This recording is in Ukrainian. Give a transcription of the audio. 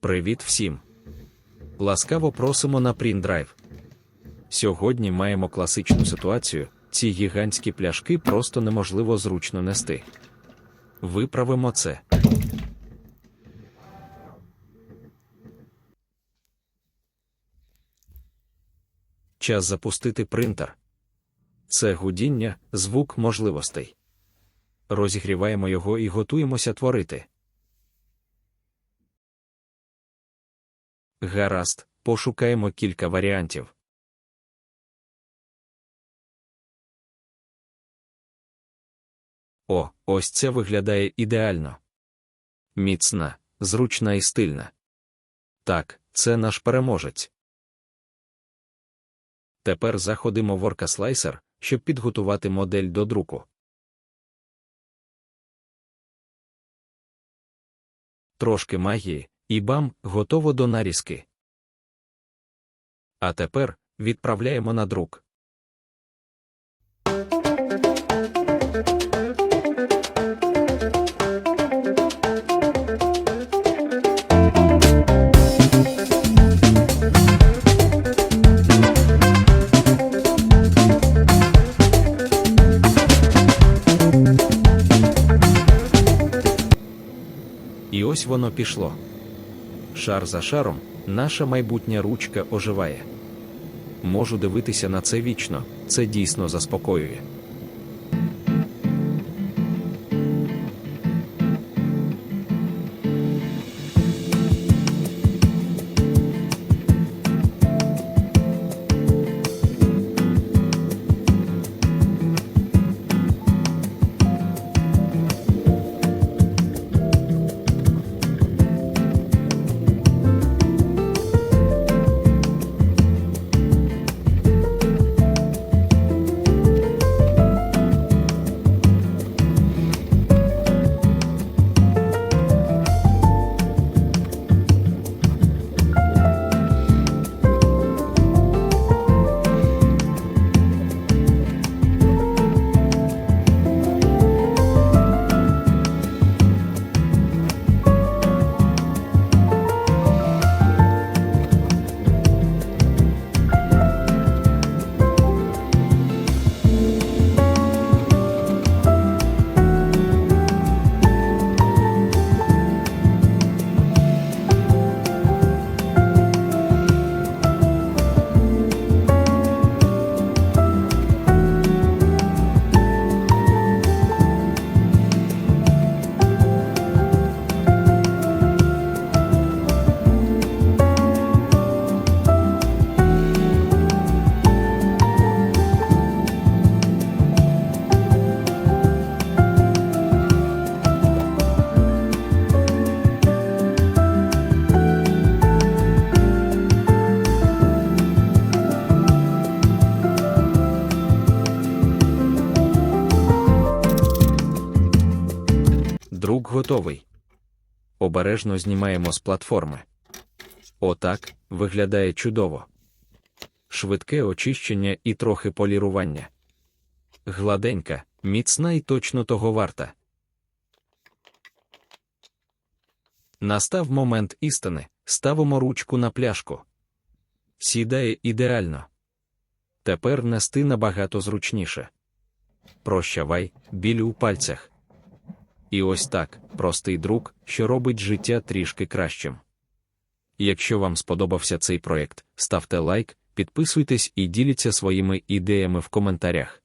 Привіт всім! Ласкаво просимо на Print Сьогодні маємо класичну ситуацію: ці гігантські пляшки просто неможливо зручно нести. Виправимо це. Час запустити принтер. Це гудіння, звук можливостей. Розігріваємо його і готуємося творити. Гаразд, пошукаємо кілька варіантів. О, ось це виглядає ідеально. Міцна, зручна і стильна. Так, це наш переможець. Тепер заходимо в Orca щоб підготувати модель до друку. Трошки магії, і бам, готово до нарізки. А тепер відправляємо на друк. Ось воно пішло. Шар за шаром, наша майбутня ручка оживає. Можу дивитися на це вічно, це дійсно заспокоює. Готовий. Обережно знімаємо з платформи. Отак виглядає чудово. Швидке очищення і трохи полірування. Гладенька, міцна і точно того варта. Настав момент істини, ставимо ручку на пляшку. Сідає ідеально. Тепер нести набагато зручніше. Прощавай, біль у пальцях. І ось так, простий друк, що робить життя трішки кращим. Якщо вам сподобався цей проект, ставте лайк, підписуйтесь і діліться своїми ідеями в коментарях.